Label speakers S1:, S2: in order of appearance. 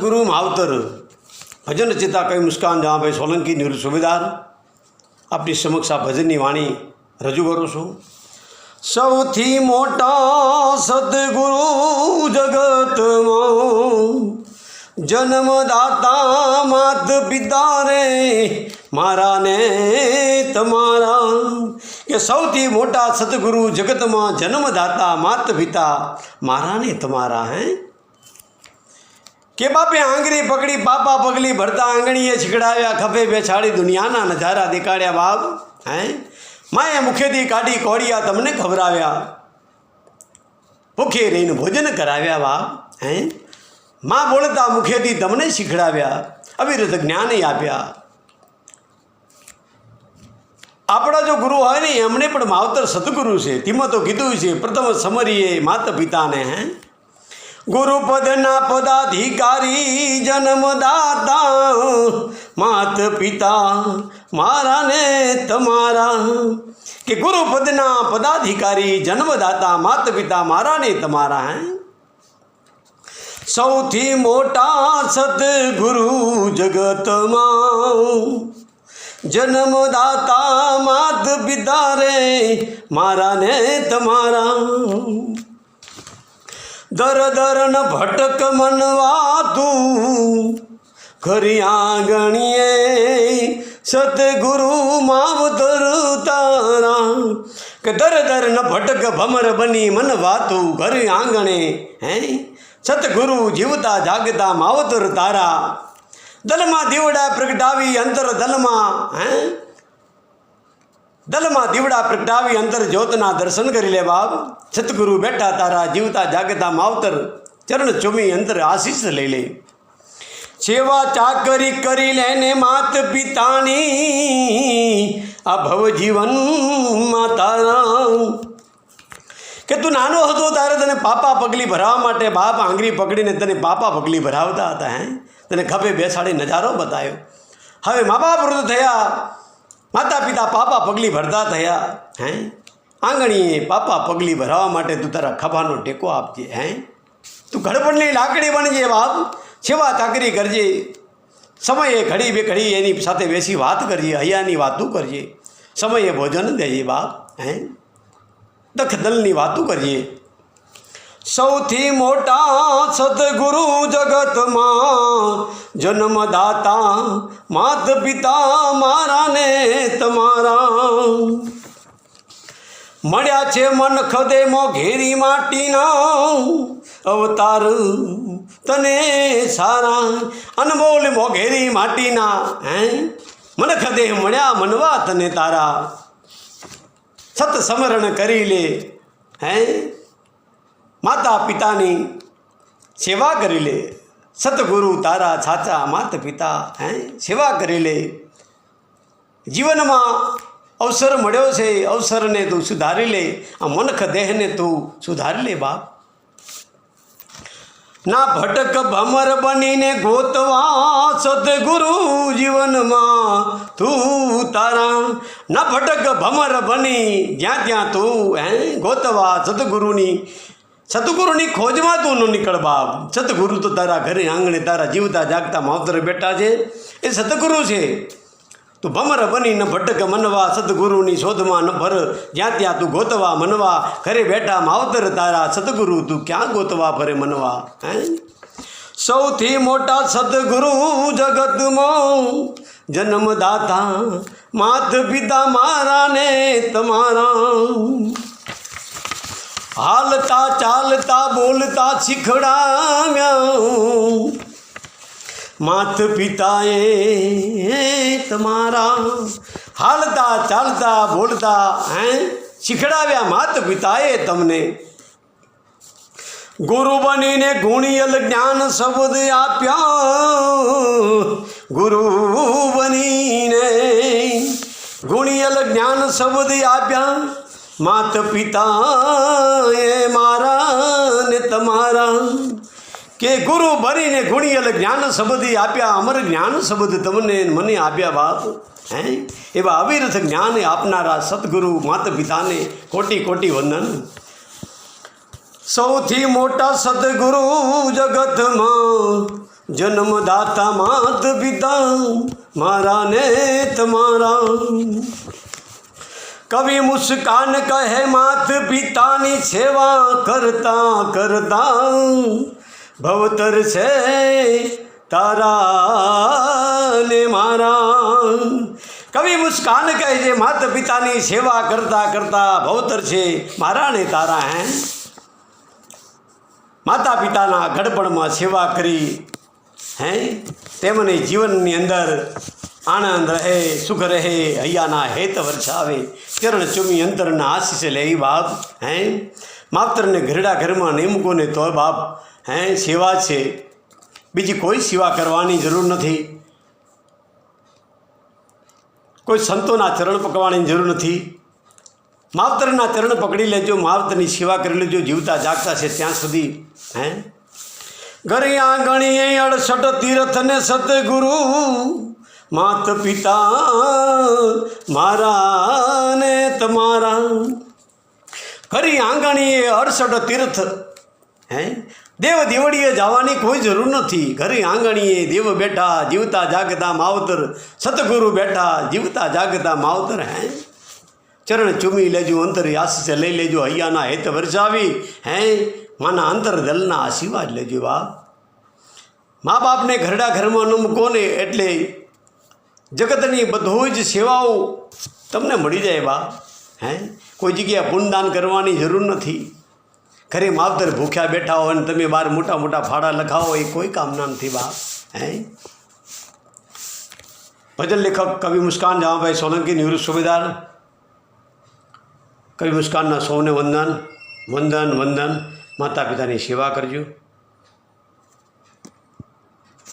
S1: સદગુરુ માવતર ભજન ચિતા કઈ મુસ્કાન જહાભાઈ સોલંકી નિવૃત્ત સુબેદાર આપની સમક્ષ આ ભજનની વાણી રજૂ કરું છું સૌથી મોટા સદગુરુ જગતમાં જન્મદાતા માત પિતા રે મારા ને તમારા કે સૌથી મોટા સદગુરુ જગતમાં જન્મદાતા માત પિતા મારા ને તમારા હે કે બાપે આંગળી પકડી, પાપા પગલી ભરતા આંગણીએ છીકડાવ્યા, ખભે બેછાડી દુનિયાના નજારા દેખાડ્યા બાપ. હે? માએ મુખેથી કાઢી કોડિયા તમને ખવડાવ્યા. ભૂખે રહીને ભોજન કરાવ્યા બાપ. હે? માં બોલતા મુખેથી તમને શીખડાવ્યા અવિરત જ્ઞાન આપ્યા. આપણા જો ગુરુ હોય ને એમણે પણ માવતર સદગુરુ છે. તેમાં તો કીધું છે, પ્રથમ સમરીએ માતા પિતાને હે? ગુરુપદના પદાધિકારી, જન્મદાતા માત પિતા મારા ને તમારા. કે ગુરુપદના પદાધિકારી, જન્મદાતા માત પિતા મારા ને તમારા હે. સૌથી મોટા સદગુરુ જગતમાં. જન્મદાતા માત પિતા રે, મારા ને તમારા. દર દર ન ભટક મનવા તું ખરી આંગણીએ સતગુરુ માવતર તારા કે દર દર ન ભટક ભમર બની મન વાતું ઘર આંગણે હે? સતગુરુ જીવતા જાગતા માવતર તારા દલમાં દીવડા પ્રગટાવી અંતર દલમાં, હે? દલમાં દીવડા પ્રગટાવી અંતર જ્યોતના દર્શન કરી લે બાપ સતગુરુ બેઠા તારા જીવતા જાગતા માવતર ચરણ ચુમી અંતર આશીષ લઈ લે. સેવા ચાકરી કરી લેને માત પિતાની, આ ભવ જીવનમાં તારા કે તું નાનો હતો તારે તને પાપા પગલી ભરાવવા માટે બાપ આંગળી પકડીને તને પાપા પગલી ભરાવતા હતા, હે? તને ખભે બેસાડી નજારો બતાવ્યો હવે મા બાપ વૃદ્ધ થયા. માતા પિતા પાપા પગલી ભરતા થયા, હે? આંગણીએ પાપા પગલી ભરાવા માટે તું તારા ખભાનો ટેકો આપજે, હે? તું ઘડપણની લાકડી બનજે, બાપ. સેવા ચાકરી કરજે. સમયે ઘડી બે ઘડી એની સાથે બેસી વાત કરજે, હૈયાની વાતું કરજે. સમયે ભોજન દેજે, બાપ, હે? દખ દલની વાતું કરજે. સૌથી મોટા સદગુરુ જગતમાં જન્મદાતા માત પિતા મારા ને તમારા. મળ્યા છે મન ખદે મો ઘેરી માટીના અવતાર. તને સારા અનમોલ મોઘેરી માટીના, હે? મન ખદે મળ્યા મનવા તને તારા. સત સમરણ કરી લે, હે? માતા પિતાની સેવા કરી લે. સતગુરુ તારા સાચા માતા પિતા, હે? સેવા કરી લે. જીવનમાં અવસર મળ્યો છે, અવસરને તું સુધારી લે. આ મનખ દેહને તું સુધારી લે, બાપ. ના ભટક ભમર બનીને ગોતવા સદગુરુ જીવનમાં તું તારા. ના ભટક ભમર બની જ્યાં ત્યાં તું, હે? ગોતવા સદગુરુની સતગુરુની ખોજમાં તું ન નીકળ બાપ. સતગુરુ તો તારા ઘરે આંગણે તારા જીવતા જાગતા માવતરે બેઠા છે. એ સતગુરુ છે. તું ભમર બની ન ભટક મનવા, સદગુરુની શોધમાં ન ભર. જ્યાં ત્યાં તું ગોતવા મનવા, ઘરે બેઠા માવતર તારા, સદગુરુ તું ક્યાં ગોતવા ફરે મનવા? હે? સૌથી મોટા સદગુરુ જગતમાં જન્મદાતા માત પિતા મારા ને તમારા. હાલતા ચાલતા બોલતા શીખડાવ્યા. માત પિતાએ તમારા હાલતા ચાલતા બોલતા, હે, શીખડાવ્યા માત પિતાએ તમને. ગુરુ બનીને ગુણિયલ જ્ઞાન શબ્દ આપ્યા. ગુરુ બનીને ગુણિયલ જ્ઞાન શબ્દ આપ્યા. માત પિતા એ મારા ને તમારા કે ગુરુ ભરીને ગુણી એટલે જ્ઞાન શબ્દી આપ્યા, અમર જ્ઞાન શબ્દ તમને મને આપ્યા બાપ. હે? એવા અવિરથ જ્ઞાન આપનારા સદગુરુ માતા પિતાને કોટી કોટી વંદન. સૌથી મોટા સદગુરુ જગતમાં જન્મદાતા માત પિતા મારા ને તમારા. કવિ મુસ્કાન કહે, માત પિતાની સેવા કરતા કરતા ભવતર છે તારા ને મારા. કવિ મુસ્કાન કહે છે, માત પિતાની સેવા કરતા કરતા ભવતર છે મારા ને તારા હે. માતા પિતાના ગડપણમાં સેવા કરી, હે, તેમને જીવનની અંદર આનંદ રહે, સુખ રહે, હૈયાના હેત વર્ષાવે ચરણ ચુમી અંતરના આશીષ લે બાપ, હે? માવતરને ઘરડા ઘરમાં નહીં મૂકોને તો બાપ, હે? સેવા છે. બીજી કોઈ સેવા કરવાની જરૂર નથી. કોઈ સંતોના ચરણ પકડવાની જરૂર નથી. માવતરના ચરણ પકડી લેજો, માવતરની સેવા કરી લેજો, જીવતા જાગતા છે ત્યાં સુધી, હે? ઘરે આંગણીએ અડસઠ તીર્થને સતગુરુ માત પિતા મારા ને તમારા. ખરી આંગણીએ અડસઠ તીર્થ. હે? દેવ દેવડીએ જવાની કોઈ જરૂર નથી. ઘરે આંગણીએ દેવ બેઠા, જીવતા જાગતા માવતર. સતગુરુ બેઠા, જીવતા જાગતા માવતર. હે? ચરણ ચૂમી લેજો, અંતર આશીષ લઈ લેજો, હૈયાના હેત વરસાવી. હે? માના અંતર દલના આશીર્વાદ લેજો બા મા બાપને ઘરડા ઘરમાં ન મૂકો ને એટલે જગતની બધું જ સેવાઓ તમને મળી જાય બા, હે? કોઈ જગ્યાએ પુણદાન કરવાની જરૂર નથી. ઘરે માવતર ભૂખ્યા બેઠા હોય અને તમે બહાર મોટા મોટા ફાળા લખાવો, એ કોઈ કામના નથી બા, હે? ભજન લેખક કવિ મુસ્કાન જામાભાઈ સોલંકી નિવૃત્ત સુબેદાર, કવિ મુસ્કાનના સૌને વંદન વંદન વંદન. માતા પિતાની સેવા કરજો.